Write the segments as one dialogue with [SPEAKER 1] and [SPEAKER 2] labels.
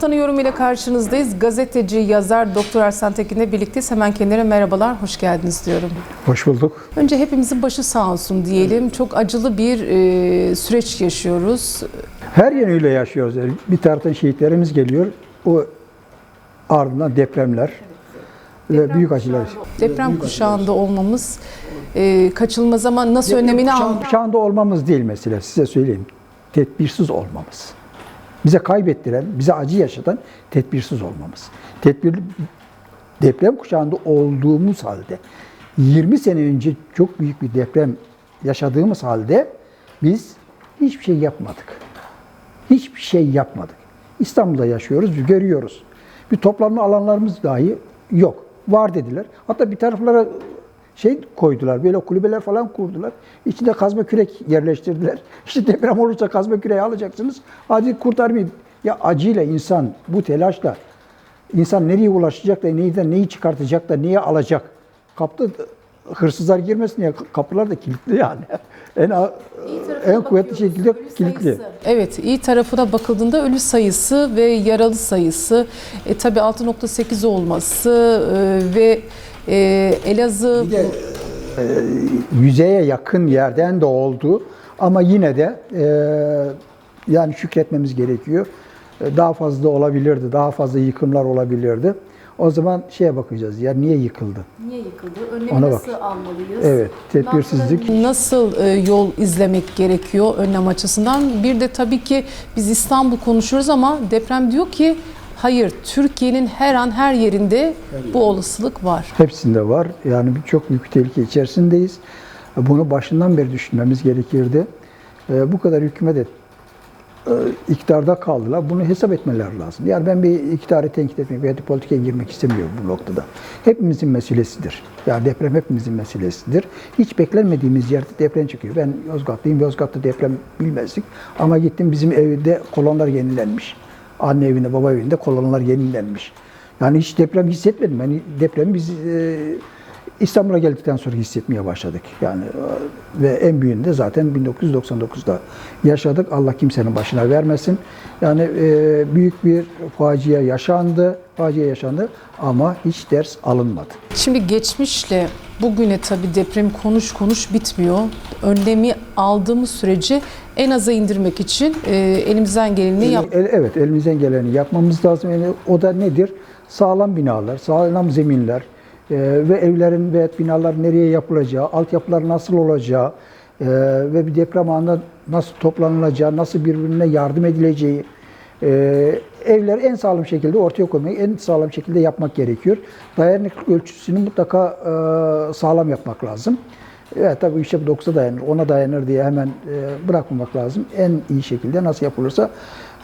[SPEAKER 1] Haftanın yorumuyla karşınızdayız. Gazeteci, yazar Doktor Ersan Tekin'le birlikteyiz. Hemen kendilerine merhabalar, hoş geldiniz diyorum.
[SPEAKER 2] Hoş bulduk.
[SPEAKER 1] Önce hepimizin başı sağ olsun diyelim. Çok acılı bir e, süreç yaşıyoruz.
[SPEAKER 2] Her yönüyle yaşıyoruz. Bir taraftan şehitlerimiz geliyor. O ardından depremler ve büyük acılar.
[SPEAKER 1] Deprem kuşağında olmamız e, kaçılmaz ama nasıl önlemini al.
[SPEAKER 2] Şu anda olmamız değil mesele. Size söyleyeyim. Tedbirsiz olmamız. Bize kaybettiren, bize acı yaşatan tedbirsiz olmamız. Tedbir deprem kuşağında olduğumuz halde 20 sene önce çok büyük bir deprem yaşadığımız halde biz hiçbir şey yapmadık. Hiçbir şey yapmadık. İstanbul'da yaşıyoruz, görüyoruz. Bir toplanma alanlarımız dahi yok. Var dediler. Hatta bir taraflara şey koydular, böyle kulübeler falan kurdular. İçinde kazma kürek yerleştirdiler. İşte deprem olursa kazma küreği alacaksınız. Hadi kurtarmayın. Ya acıyla insan bu telaşla insan nereye ulaşacak da neyden neyi çıkartacak da neyi alacak? Kapta hırsızlar girmesin ya kapılar da kilitli yani. En en kuvvetli şekilde kilitli.
[SPEAKER 1] Evet, iyi tarafına bakıldığında ölü sayısı ve yaralı sayısı, e, tabii 6.8 olması e, ve e, Elazığ
[SPEAKER 2] Bir de e, yüzeye yakın yerden de oldu ama yine de e, yani şükretmemiz gerekiyor. E, Daha fazla olabilirdi, daha fazla yıkımlar olabilirdi. O zaman şeye bakacağız ya niye yıkıldı?
[SPEAKER 1] niye yıkıldı? Önlemi
[SPEAKER 2] Ona
[SPEAKER 1] nasıl
[SPEAKER 2] bak.
[SPEAKER 1] almalıyız?
[SPEAKER 2] Evet, tedbirsizlik.
[SPEAKER 1] Nasıl e, yol izlemek gerekiyor önlem açısından? Bir de tabii ki biz İstanbul konuşuyoruz ama deprem diyor ki hayır Türkiye'nin her an her yerinde bu olasılık var.
[SPEAKER 2] Hepsinde var. Yani çok büyük tehlike içerisindeyiz. Bunu başından beri düşünmemiz gerekirdi. E, Bu kadar hükümet et, iktidarda kaldılar. Bunu hesap etmeler lazım. Yani ben bir iktidarı tenkit etmek veya politikaya girmek istemiyorum bu noktada. Hepimizin meselesidir. Yani deprem hepimizin meselesidir. Hiç beklenmediğimiz yerde deprem çıkıyor. Ben Yozgatlıyım. Yozgat'ta deprem bilmezdik. Ama gittim bizim evde kolonlar yenilenmiş. Anne evinde, baba evinde kolonlar yenilenmiş. Yani hiç deprem hissetmedim. Yani deprem biz e, İstanbul'a geldikten sonra hissetmeye başladık. Yani e, ve en büyüğünü de zaten 1999'da yaşadık. Allah kimsenin başına vermesin. Yani e, büyük bir facia yaşandı, facia yaşandı ama hiç ders alınmadı.
[SPEAKER 1] Şimdi geçmişle bugüne tabii deprem konuş konuş bitmiyor. Önlemi aldığımız sürece en aza indirmek için e, elimizden geleni yap.
[SPEAKER 2] El- evet, elimizden geleni yapmamız lazım. Yani o da nedir? Sağlam binalar, sağlam zeminler e, ve evlerin ve binalar nereye yapılacağı, altyapılar nasıl olacağı e, ve bir deprem anında nasıl toplanılacağı, nasıl birbirine yardım edileceği, e, evler en sağlam şekilde ortaya koymayı en sağlam şekilde yapmak gerekiyor. Dayanıklılık ölçüsünü mutlaka e, sağlam yapmak lazım. Evet tabii işte bu 9'a dayanır, ona dayanır diye hemen e, bırakmamak lazım. En iyi şekilde nasıl yapılırsa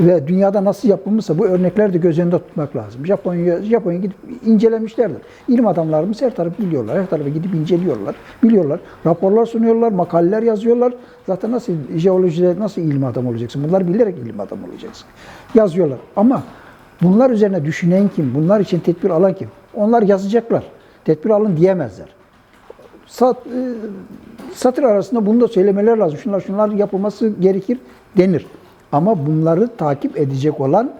[SPEAKER 2] ve dünyada nasıl yapılmışsa bu örnekleri de göz önünde tutmak lazım. Japonya Japonya gidip incelemişlerdir. İlim adamlarımız her tarafı biliyorlar, her tarafa gidip inceliyorlar, biliyorlar. Raporlar sunuyorlar, makaleler yazıyorlar. Zaten nasıl jeolojide nasıl ilim adamı olacaksın? Bunları bilerek ilim adamı olacaksın. Yazıyorlar. Ama bunlar üzerine düşünen kim? Bunlar için tedbir alan kim? Onlar yazacaklar. Tedbir alın diyemezler sat, e, satır arasında bunu da söylemeler lazım. Şunlar şunlar yapılması gerekir denir. Ama bunları takip edecek olan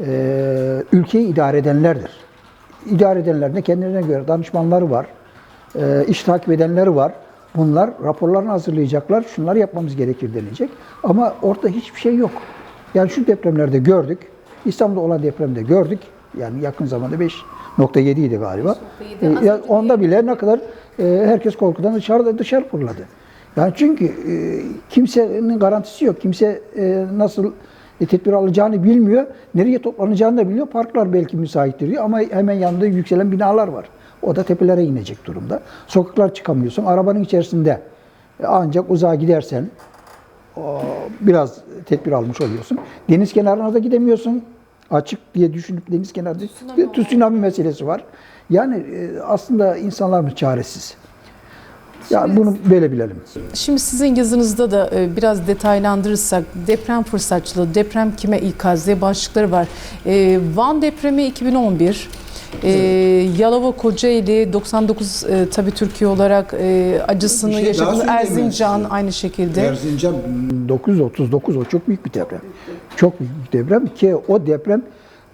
[SPEAKER 2] e, ülkeyi idare edenlerdir. İdare edenler de kendilerine göre danışmanları var, e, iş takip edenleri var. Bunlar raporlarını hazırlayacaklar, şunlar yapmamız gerekir denilecek. Ama orada hiçbir şey yok. Yani şu depremlerde gördük, İstanbul'da olan depremde gördük. Yani yakın zamanda 5.7 idi galiba.
[SPEAKER 1] 5.7
[SPEAKER 2] E, ya onda bile ne kadar e, herkes korkudan dışarıda dışarı fırladı. Yani çünkü e, kimsenin garantisi yok. Kimse e, nasıl e, tedbir alacağını bilmiyor. Nereye toplanacağını da bilmiyor. Parklar belki müsaittir diyor ama hemen yanında yükselen binalar var. O da tepelere inecek durumda. Sokaklar çıkamıyorsun. Arabanın içerisinde e, ancak uzağa gidersen biraz tedbir almış oluyorsun. Deniz kenarına da gidemiyorsun. Açık diye düşünüp deniz kenarında tsunami, tsunami meselesi var. Yani e, aslında insanlarımız çaresiz. Yani bunu böyle bilelim.
[SPEAKER 1] Şimdi sizin yazınızda da e, biraz detaylandırırsak deprem fırsatçılığı, deprem kime ikaz diye başlıkları var. E, Van depremi 2011, e, Yalova Kocaeli 99 e, tabii Türkiye olarak e, acısını
[SPEAKER 3] şey
[SPEAKER 1] yaşadı. Erzincan
[SPEAKER 3] size.
[SPEAKER 1] aynı şekilde.
[SPEAKER 3] Erzincan
[SPEAKER 2] 939 o çok büyük bir deprem. Çok büyük bir deprem ki o deprem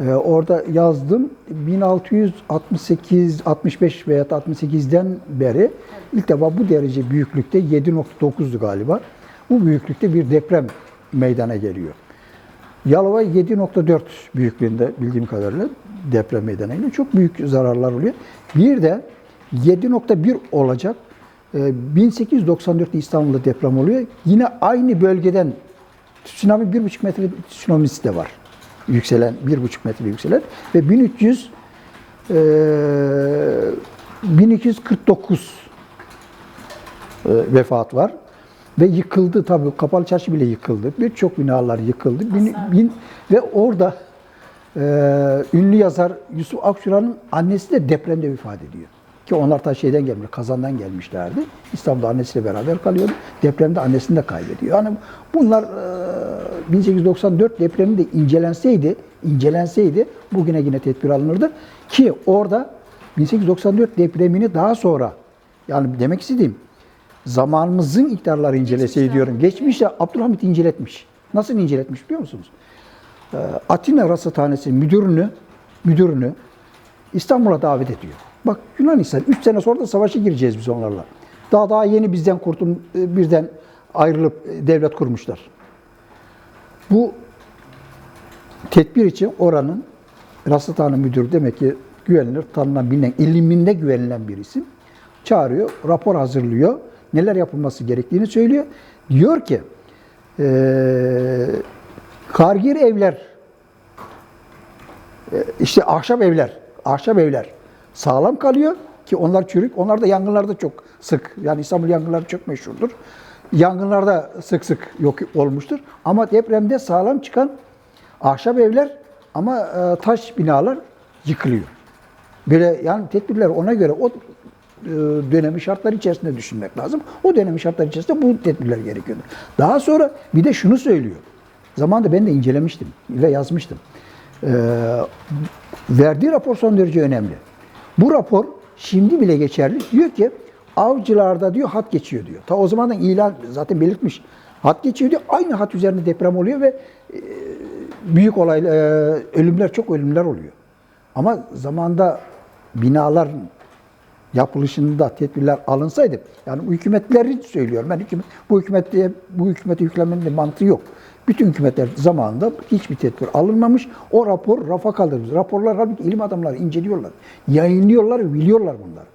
[SPEAKER 2] Ee, orada yazdım 1668, 65 veya 68'den beri ilk defa bu derece büyüklükte 7.9'du galiba. Bu büyüklükte bir deprem meydana geliyor. Yalova 7.4 büyüklüğünde bildiğim kadarıyla deprem meydana geliyor. Çok büyük zararlar oluyor. Bir de 7.1 olacak. Ee, 1894'te İstanbul'da deprem oluyor. Yine aynı bölgeden tsunami 1,5 metre tsunamisi de var. Yükselen, 1,5 metre yükselen. Ve 1300 eee 1249 e, vefat var. Ve yıkıldı tabii. Kapalı çarşı bile yıkıldı. Birçok binalar yıkıldı. Bin, bin, ve orada e, ünlü yazar Yusuf Akçura'nın annesi de depremde vefat ediyor. Ki onlar ta şeyden gelmiş, Kazan'dan gelmişlerdi. İstanbul'da annesiyle beraber kalıyordu. Depremde annesini de kaybediyor. Yani bunlar e, 1894 depremi de incelenseydi, incelenseydi bugüne yine tedbir alınırdı. Ki orada 1894 depremini daha sonra yani demek istediğim zamanımızın iktidarları inceleseydi diyorum. Geçmişte Abdülhamit inceletmiş. Nasıl inceletmiş biliyor musunuz? Ee, Atina Rasathanesi müdürünü müdürünü İstanbul'a davet ediyor. Bak Yunanistan 3 sene sonra da savaşa gireceğiz biz onlarla. Daha daha yeni bizden kurtul e, birden ayrılıp e, devlet kurmuşlar. Bu tedbir için oranın Rasathane müdürü demek ki güvenilir, tanınan, bilinen, iliminde güvenilen bir isim. Çağırıyor, rapor hazırlıyor. Neler yapılması gerektiğini söylüyor. Diyor ki, eee kargir evler, e, işte ahşap evler, ahşap evler sağlam kalıyor ki onlar çürük. Onlar da yangınlarda çok sık. Yani İstanbul yangınları çok meşhurdur. Yangınlarda sık sık yok olmuştur. Ama depremde sağlam çıkan ahşap evler ama e, taş binalar yıkılıyor. Böyle yani tedbirler ona göre o e, dönemin şartları içerisinde düşünmek lazım. O dönemin şartları içerisinde bu tedbirler gerekiyordu. Daha sonra bir de şunu söylüyor. Zamanında ben de incelemiştim ve yazmıştım. Ee, verdiği rapor son derece önemli. Bu rapor şimdi bile geçerli. Diyor ki avcılarda diyor hat geçiyor diyor. Ta o zamandan ilan zaten belirtmiş. Hat geçiyor diyor. Aynı hat üzerinde deprem oluyor ve e, büyük olay, e, ölümler çok ölümler oluyor. Ama zamanda binalar yapılışında tedbirler alınsaydı, yani hükümetleri söylüyorum ben hükümet, bu hükümete bu hükümete yüklemenin de mantığı yok. Bütün hükümetler zamanında hiçbir tedbir alınmamış. O rapor rafa kaldırılmış. Raporlar halbuki ilim adamları inceliyorlar. Yayınlıyorlar, biliyorlar bunları.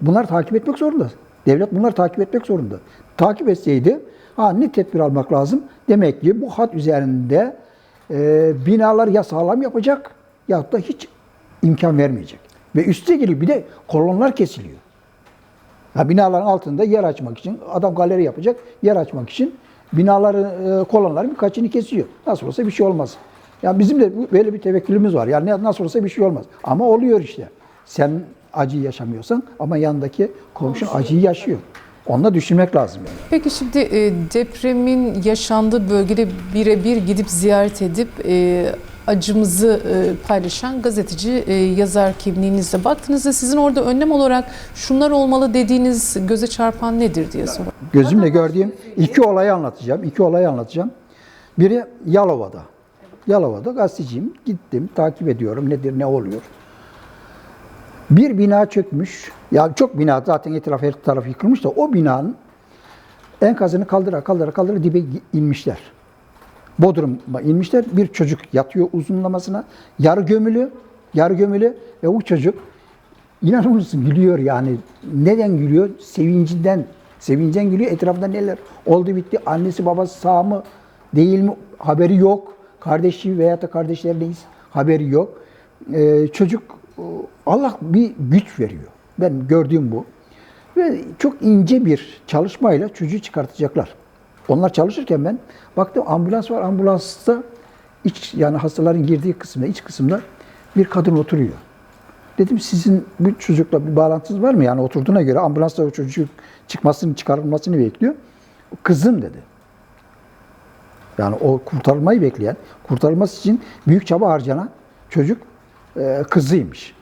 [SPEAKER 2] Bunlar takip etmek zorunda. Devlet bunları takip etmek zorunda. Takip etseydi ha ne tedbir almak lazım? Demek ki bu hat üzerinde e, binalar ya sağlam yapacak ya da hiç imkan vermeyecek. Ve üste geliyor bir de kolonlar kesiliyor. Ha, binaların altında yer açmak için adam galeri yapacak yer açmak için binaların e, kolonların birkaçını kesiyor. Nasıl olsa bir şey olmaz. Yani bizim de böyle bir tevekkülümüz var. Yani nasıl olsa bir şey olmaz. Ama oluyor işte. Sen acıyı yaşamıyorsan ama yanındaki komşun acıyı yaşıyor. Onunla düşünmek lazım yani.
[SPEAKER 1] Peki şimdi e, depremin yaşandığı bölgede birebir gidip ziyaret edip e, acımızı e, paylaşan gazeteci e, yazar kimliğinizle baktığınızda sizin orada önlem olarak şunlar olmalı dediğiniz göze çarpan nedir diye soruyorum.
[SPEAKER 2] Gözümle gördüğüm iki olayı anlatacağım. İki olayı anlatacağım. Biri Yalova'da. Yalova'da gazeteciyim. Gittim, takip ediyorum nedir, ne oluyor. Bir bina çökmüş. Ya çok bina zaten etraf her taraf yıkılmış da o binanın enkazını kaldıra kaldıra kaldıra dibe inmişler. Bodrum'a inmişler. Bir çocuk yatıyor uzunlamasına. Yarı gömülü, yarı gömülü ve o çocuk İnanır mısın gülüyor yani. Neden gülüyor? Sevincinden. Sevincden gülüyor. Etrafında neler oldu bitti. Annesi babası sağ mı değil mi haberi yok. Kardeşi veya da kardeşlerindeyiz haberi yok. Ee, çocuk Allah bir güç veriyor. Ben gördüğüm bu. Ve çok ince bir çalışmayla çocuğu çıkartacaklar. Onlar çalışırken ben baktım ambulans var. Ambulansta iç yani hastaların girdiği kısımda, iç kısımda bir kadın oturuyor. Dedim sizin bu çocukla bir bağlantınız var mı? Yani oturduğuna göre ambulansla o çocuk çıkmasını, çıkarılmasını bekliyor. Kızım dedi. Yani o kurtarılmayı bekleyen, kurtarılması için büyük çaba harcanan çocuk e, kızıymış.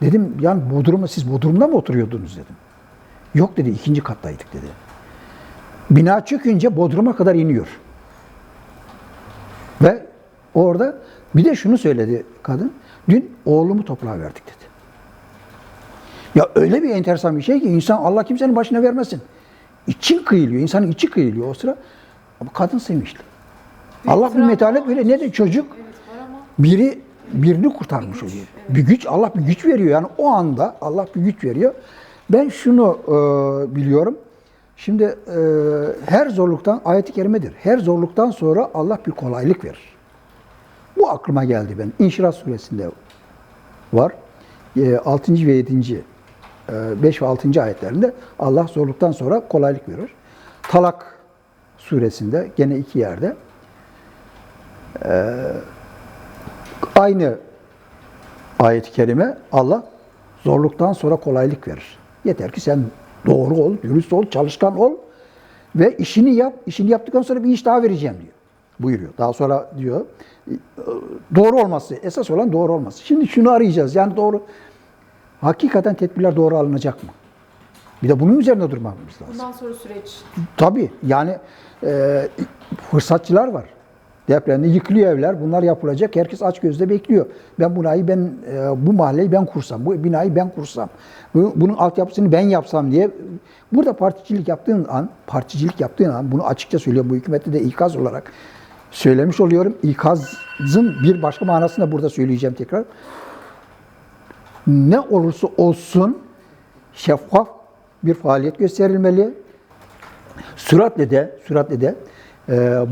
[SPEAKER 2] Dedim yani Bodrum'da siz Bodrum'da mı oturuyordunuz dedim. Yok dedi ikinci kattaydık dedi. Bina çökünce Bodrum'a kadar iniyor. Ve Orada bir de şunu söyledi kadın. Dün oğlumu toprağa verdik dedi. Ya öyle bir enteresan bir şey ki insan Allah kimsenin başına vermesin. İçin kıyılıyor. insanın içi kıyılıyor o sıra. Ama kadın sevinçli. Allah bir metanet böyle ne de çocuk biri birini kurtarmış oluyor. Bir güç Allah bir güç veriyor. Yani o anda Allah bir güç veriyor. Ben şunu e, biliyorum. Şimdi e, her zorluktan ayet-i kerimedir. Her zorluktan sonra Allah bir kolaylık verir. Bu aklıma geldi ben. İnşirah suresinde var. 6. ve 7. 5 ve 6. ayetlerinde Allah zorluktan sonra kolaylık verir. Talak suresinde gene iki yerde e, aynı ayet-i kerime Allah zorluktan sonra kolaylık verir. Yeter ki sen doğru ol, dürüst ol, çalışkan ol ve işini yap. İşini yaptıktan sonra bir iş daha vereceğim diyor. Buyuruyor. Daha sonra diyor doğru olması, esas olan doğru olması. Şimdi şunu arayacağız. Yani doğru hakikaten tedbirler doğru alınacak mı? Bir de bunun üzerine durmamız lazım.
[SPEAKER 1] Bundan sonra süreç
[SPEAKER 2] Tabii yani e, fırsatçılar var. Depremde yıkılıyor evler. Bunlar yapılacak. Herkes aç gözle bekliyor. Ben binayı ben e, bu mahalleyi ben kursam, bu binayı ben kursam, bu- bunun altyapısını ben yapsam diye burada particilik yaptığın an, particilik yaptığın an bunu açıkça söylüyorum. Bu hükümette de ikaz olarak söylemiş oluyorum. İkazın bir başka manasını da burada söyleyeceğim tekrar. Ne olursa olsun şeffaf bir faaliyet gösterilmeli. Süratle de, süratle de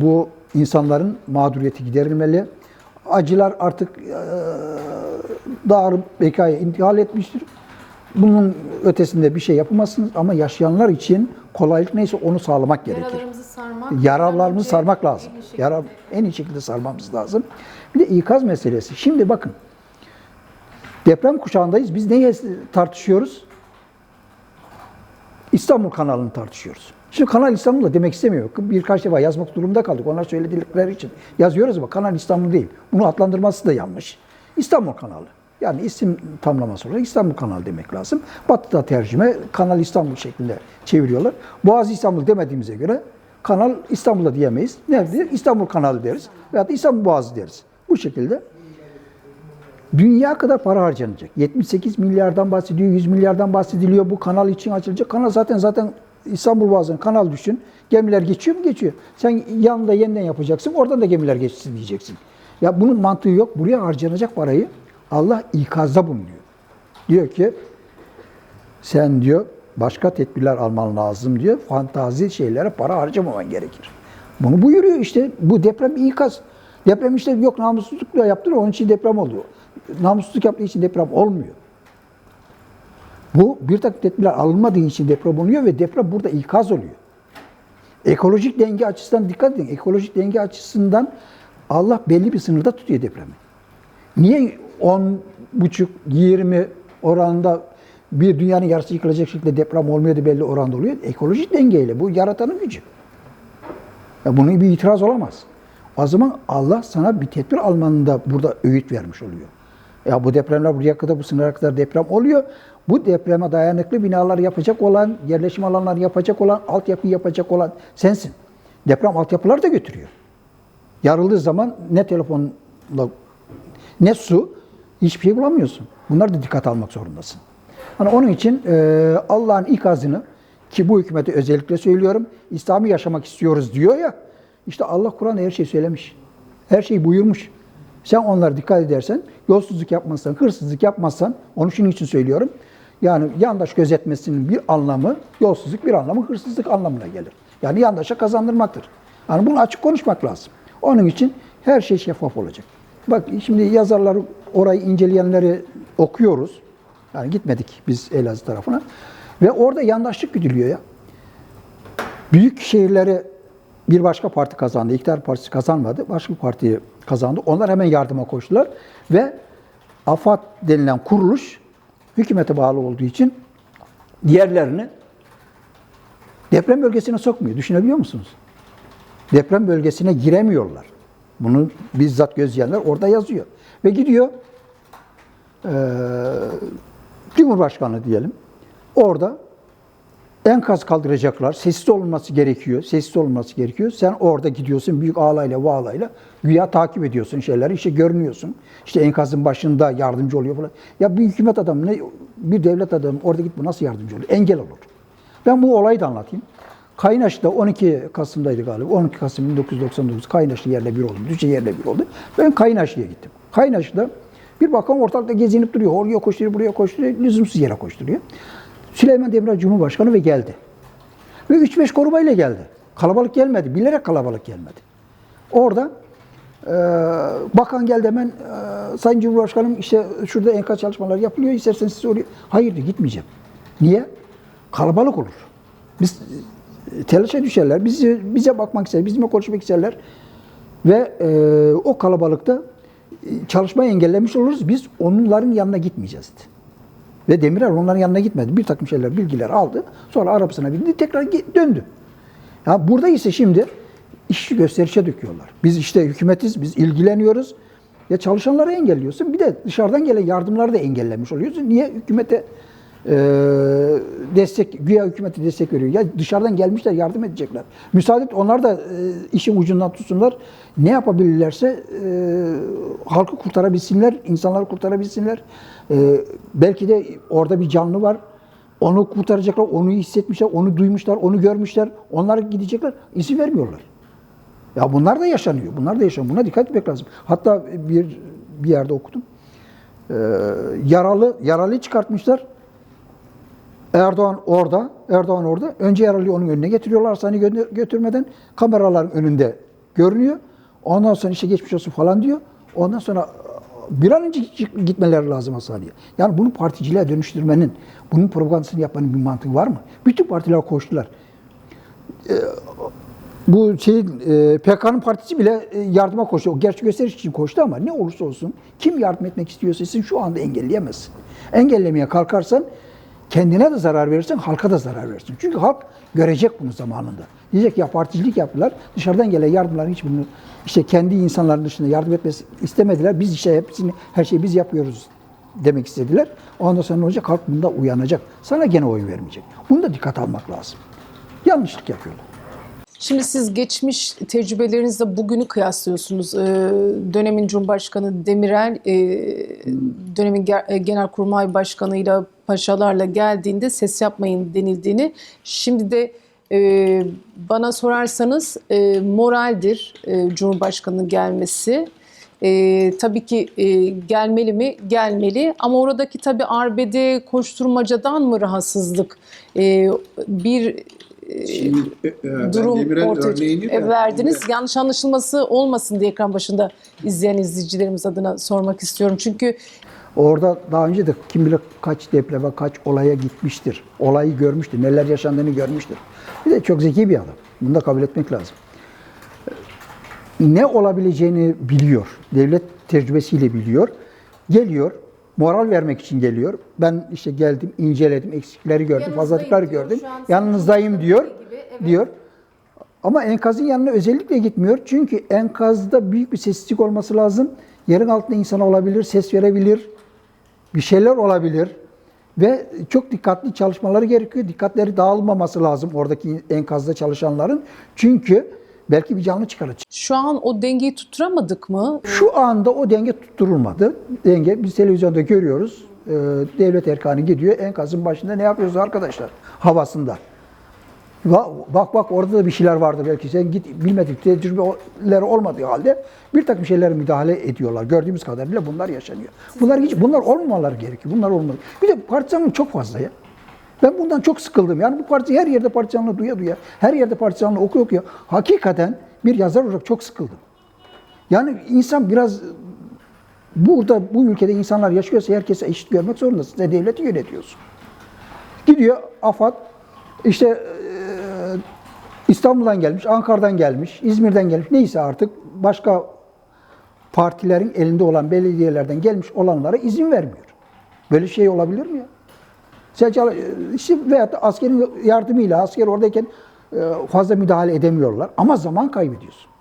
[SPEAKER 2] bu insanların mağduriyeti giderilmeli. Acılar artık e, dar bekaya intihal etmiştir. Bunun ötesinde bir şey yapamazsınız ama yaşayanlar için kolaylık neyse onu sağlamak gerekir.
[SPEAKER 1] yaralarımızı sarmak,
[SPEAKER 2] Yaralarımızı sarmak lazım.
[SPEAKER 1] en iyi şekilde-
[SPEAKER 2] Yara en iyi şekilde sarmamız lazım. Bir de ikaz meselesi. Şimdi bakın. Deprem kuşağındayız. Biz neyi tartışıyoruz? İstanbul kanalını tartışıyoruz. Şimdi Kanal İstanbul'da demek istemiyor. Birkaç defa yazmak durumunda kaldık. Onlar söyledikleri için yazıyoruz ama Kanal İstanbul değil. Bunu adlandırması da yanlış. İstanbul kanalı. Yani isim tamlaması olarak İstanbul kanalı demek lazım. Batı'da tercüme Kanal İstanbul şeklinde çeviriyorlar. Boğazi İstanbul demediğimize göre Kanal İstanbul'da diyemeyiz. Ne deriz? İstanbul kanalı deriz. Veyahut da İstanbul Boğazı deriz. Bu şekilde Dünya kadar para harcanacak. 78 milyardan bahsediyor, 100 milyardan bahsediliyor. Bu kanal için açılacak. Kanal zaten zaten İstanbul Boğazı'nın kanal düşün. Gemiler geçiyor mu? Geçiyor. Sen yanında yeniden yapacaksın. Oradan da gemiler geçsin diyeceksin. Ya bunun mantığı yok. Buraya harcanacak parayı Allah ikazda bulunuyor. Diyor ki sen diyor başka tedbirler alman lazım diyor. Fantazi şeylere para harcamaman gerekir. Bunu buyuruyor işte. Bu deprem ikaz. Deprem işte yok namussuzlukla yaptılar onun için deprem oluyor. Namussuzluk yaptığı için deprem olmuyor. Bu bir takım tedbirler alınmadığı için deprem oluyor ve deprem burada ikaz oluyor. Ekolojik denge açısından dikkat edin. Ekolojik denge açısından Allah belli bir sınırda tutuyor depremi. Niye 10 buçuk 20 oranında bir dünyanın yarısı yıkılacak şekilde deprem olmuyor da belli oranda oluyor? Ekolojik dengeyle. Bu yaratanın gücü. Ya bunun bir itiraz olamaz. O zaman Allah sana bir tedbir almanın da burada öğüt vermiş oluyor. Ya bu depremler buraya kadar, bu sınıra kadar deprem oluyor. Bu depreme dayanıklı binalar yapacak olan, yerleşim alanları yapacak olan, altyapı yapacak olan sensin. Deprem altyapıları da götürüyor. Yarıldığı zaman ne telefonla ne su, hiçbir şey bulamıyorsun. Bunlar da dikkat almak zorundasın. Hani onun için e, Allah'ın ikazını ki bu hükümete özellikle söylüyorum, İslam'ı yaşamak istiyoruz diyor ya, işte Allah Kur'an'da her şeyi söylemiş. Her şeyi buyurmuş. Sen onlara dikkat edersen, yolsuzluk yapmazsan, hırsızlık yapmazsan, onu şunun için söylüyorum. Yani yandaş gözetmesinin bir anlamı, yolsuzluk bir anlamı, hırsızlık anlamına gelir. Yani yandaşa kazandırmaktır. Yani bunu açık konuşmak lazım. Onun için her şey şeffaf olacak. Bak şimdi yazarları, orayı inceleyenleri okuyoruz. Yani gitmedik biz Elazığ tarafına. Ve orada yandaşlık güdülüyor ya. Büyük şehirleri bir başka parti kazandı. İktidar partisi kazanmadı. Başka bir parti kazandı. Onlar hemen yardıma koştular. Ve AFAD denilen kuruluş hükümete bağlı olduğu için diğerlerini deprem bölgesine sokmuyor. Düşünebiliyor musunuz? Deprem bölgesine giremiyorlar. Bunu bizzat gözleyenler orada yazıyor. Ve gidiyor eee Cumhurbaşkanı diyelim. Orada Enkaz kaldıracaklar. Sessiz olunması gerekiyor. Sessiz olunması gerekiyor. Sen orada gidiyorsun büyük ağlayla vağlayla güya takip ediyorsun şeyleri. İşte görünüyorsun. İşte enkazın başında yardımcı oluyor falan. Ya bir hükümet adamı, ne, bir devlet adamı orada gitme nasıl yardımcı oluyor? Engel olur. Ben bu olayı da anlatayım. Kaynaş'ta 12 Kasım'daydı galiba. 12 Kasım 1999 Kaynaşlı yerle bir oldu. Düzce yerle bir oldu. Ben Kaynaşlı'ya gittim. Kaynaş'ta bir bakan ortalıkta gezinip duruyor. Oraya koşturuyor, buraya koşturuyor. Lüzumsuz yere koşturuyor. Süleyman Demirel Cumhurbaşkanı ve geldi. Ve 3-5 korumayla geldi. Kalabalık gelmedi. Bilerek kalabalık gelmedi. Orada e, bakan geldi hemen e, Sayın Cumhurbaşkanım işte şurada enkaz çalışmaları yapılıyor. İsterseniz siz oraya... Hayır gitmeyeceğim. Niye? Kalabalık olur. Biz e, telaşa düşerler. Bizi, bize bakmak isterler. Bizimle konuşmak isterler. Ve e, o kalabalıkta e, çalışmayı engellemiş oluruz. Biz onların yanına gitmeyeceğiz. Ve Demirel onların yanına gitmedi. Bir takım şeyler, bilgiler aldı. Sonra arabasına bindi, tekrar döndü. Ya burada ise şimdi işi gösterişe döküyorlar. Biz işte hükümetiz, biz ilgileniyoruz. Ya çalışanları engelliyorsun. Bir de dışarıdan gelen yardımları da engellemiş oluyorsun. Niye? Hükümete e, destek, güya hükümete destek veriyor. Ya dışarıdan gelmişler yardım edecekler. Müsaade et onlar da e, işin ucundan tutsunlar. Ne yapabilirlerse e, halkı kurtarabilsinler, insanları kurtarabilsinler. E, belki de orada bir canlı var. Onu kurtaracaklar, onu hissetmişler, onu duymuşlar, onu görmüşler. Onlar gidecekler, izin vermiyorlar. Ya bunlar da yaşanıyor. Bunlar da yaşanıyor. Buna dikkat etmek lazım. Hatta bir bir yerde okudum. Ee, yaralı yaralıyı çıkartmışlar. Erdoğan orada, Erdoğan orada. Önce yaralıyı onun önüne getiriyorlar gö- götürmeden. Kameraların önünde görünüyor. Ondan sonra işte geçmiş olsun falan diyor. Ondan sonra bir an önce git- gitmeleri lazım hastaneye. Yani bunu particiliğe dönüştürmenin, bunun propagandasını yapmanın bir mantığı var mı? Bütün partiler koştular bu şey e, PKK'nın partisi bile e, yardıma koştu. Gerçi gösteriş için koştu ama ne olursa olsun kim yardım etmek istiyorsa sizin şu anda engelleyemezsin. Engellemeye kalkarsan kendine de zarar verirsin, halka da zarar verirsin. Çünkü halk görecek bunu zamanında. Diyecek ya particilik yaptılar. Dışarıdan gelen yardımların hiçbirini işte kendi insanların dışında yardım etmesi istemediler. Biz işte hepsini her şeyi biz yapıyoruz demek istediler. Ondan sonra ne olacak? Halk bunda uyanacak. Sana gene oy vermeyecek. Bunu da dikkat almak lazım. Yanlışlık yapıyorlar.
[SPEAKER 1] Şimdi siz geçmiş tecrübelerinizle bugünü kıyaslıyorsunuz. Ee, dönemin Cumhurbaşkanı Demirel, e, dönemin e, Genelkurmay Başkanı'yla paşalarla geldiğinde ses yapmayın denildiğini. Şimdi de e, bana sorarsanız e, moraldir e, Cumhurbaşkanı'nın gelmesi. E, tabii ki e, gelmeli mi? Gelmeli. Ama oradaki tabii arbede koşturmacadan mı rahatsızlık? E, bir
[SPEAKER 3] Şimdi e, e, ben
[SPEAKER 1] durum ortaya e, verdiniz. Yanlış anlaşılması olmasın diye ekran başında izleyen izleyicilerimiz adına sormak istiyorum. Çünkü
[SPEAKER 2] Orada daha önce de kim bilir kaç depreme, kaç olaya gitmiştir. Olayı görmüştür, neler yaşandığını görmüştür. Bir de çok zeki bir adam. Bunu da kabul etmek lazım. Ne olabileceğini biliyor. Devlet tecrübesiyle biliyor. Geliyor, moral vermek için geliyor. Ben işte geldim, inceledim, eksikleri gördüm, fazlalıkları gördüm.
[SPEAKER 1] Senin
[SPEAKER 2] diyor,
[SPEAKER 1] gibi, evet.
[SPEAKER 2] diyor. Ama enkazın yanına özellikle gitmiyor. Çünkü enkazda büyük bir sessizlik olması lazım. Yerin altında insan olabilir, ses verebilir, bir şeyler olabilir. Ve çok dikkatli çalışmaları gerekiyor. Dikkatleri dağılmaması lazım oradaki enkazda çalışanların. Çünkü belki bir canlı çıkaracak.
[SPEAKER 1] şu an o dengeyi tutturamadık mı?
[SPEAKER 2] Şu anda o denge tutturulmadı. Denge biz televizyonda görüyoruz. Ee, devlet erkanı gidiyor enkazın başında ne yapıyoruz arkadaşlar havasında. Va- Bak bak orada da bir şeyler vardı belki. Sen git bilmedik tecrübeleri olmadığı halde bir takım şeylere müdahale ediyorlar. Gördüğümüz kadarıyla bunlar yaşanıyor. Bunlar hiç bunlar olmamaları gerekiyor. Bunlar olmalı. Bir de partizanlık çok fazla ya. Ben bundan çok sıkıldım. Yani bu parti her yerde partizanlığı duya duya, her yerde partizanlığı okuyor okuyor. Hakikaten bir yazar olarak çok sıkıldım. Yani insan biraz burada bu ülkede insanlar yaşıyorsa herkese eşit görmek zorundasın. Sen devleti yönetiyorsun. Gidiyor AFAD işte eee, İstanbul'dan gelmiş, Ankara'dan gelmiş, İzmir'den gelmiş neyse artık başka partilerin elinde olan belediyelerden gelmiş olanlara izin vermiyor. Böyle şey olabilir mi ya? Sen çal- işte veyahut da askerin yardımıyla asker oradayken e, fazla müdahale edemiyorlar ama zaman kaybediyorsun.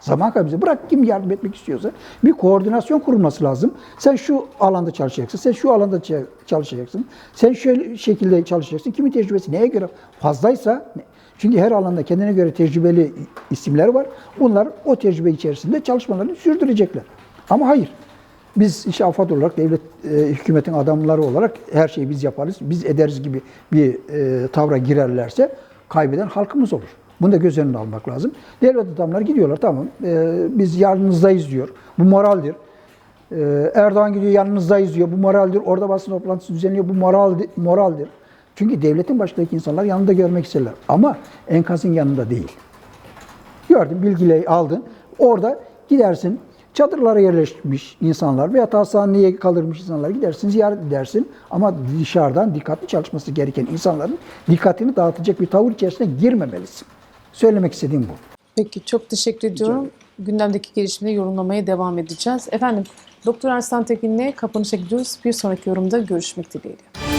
[SPEAKER 2] Zaman kaybı. Bırak kim yardım etmek istiyorsa bir koordinasyon kurulması lazım. Sen şu alanda çalışacaksın, sen şu alanda çalışacaksın, sen şöyle şekilde çalışacaksın. Kimin tecrübesi neye göre fazlaysa çünkü her alanda kendine göre tecrübeli isimler var. Bunlar o tecrübe içerisinde çalışmalarını sürdürecekler. Ama hayır. Biz işte AFAD olarak, devlet e, hükümetin adamları olarak her şeyi biz yaparız, biz ederiz gibi bir e, tavra girerlerse kaybeden halkımız olur. Bunu da göz önüne almak lazım. Devlet adamları gidiyorlar tamam e, biz yanınızdayız diyor. Bu moraldir. E, Erdoğan gidiyor yanınızdayız diyor. Bu moraldir. Orada basın toplantısı düzenliyor. Bu moral moraldir. Çünkü devletin başındaki insanlar yanında görmek isterler. Ama enkazın yanında değil. Gördün, bilgileri aldın. Orada gidersin, çadırlara yerleşmiş insanlar veya hastaneye kaldırmış insanlar gidersin, ziyaret edersin. Ama dışarıdan dikkatli çalışması gereken insanların dikkatini dağıtacak bir tavır içerisine girmemelisin. Söylemek istediğim bu.
[SPEAKER 1] Peki çok teşekkür ediyorum. Gündemdeki gelişmeleri yorumlamaya devam edeceğiz. Efendim Doktor Arslan Tekin'le kapanışa gidiyoruz. Bir sonraki yorumda görüşmek dileğiyle.